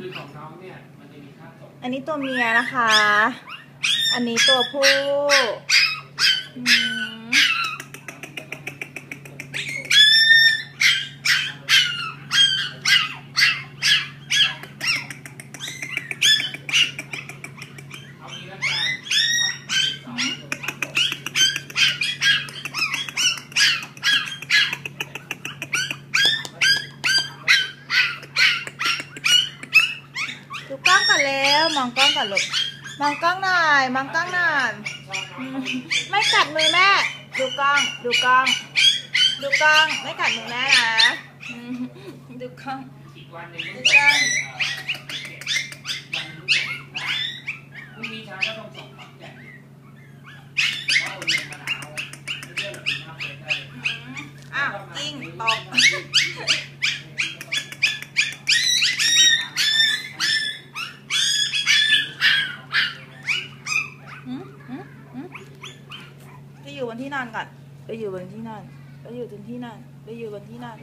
คือของน้องเนี่ยมันจะมีค่าส่งอันนี้ตัวเมียนะคะ อันนี้ตัวผู้ ดูกล้องก่อนเร็วมองกล้องก่อนลูกมองกล้องหน่อยมองกล้องหน่อยอืมไม่กัดมือแม่ ดูกล้อง ดูกล้อง ดูกล้อง ไม่กัดมือแม่นะอืมดูกล้องอีกวันหนึ่งต้องส่ง อยู่วันที่นั่นก่อน ไปอยู่วันที่นั่นไปอยู่ถึงที่นั่นไปอยู่วันที่นั่น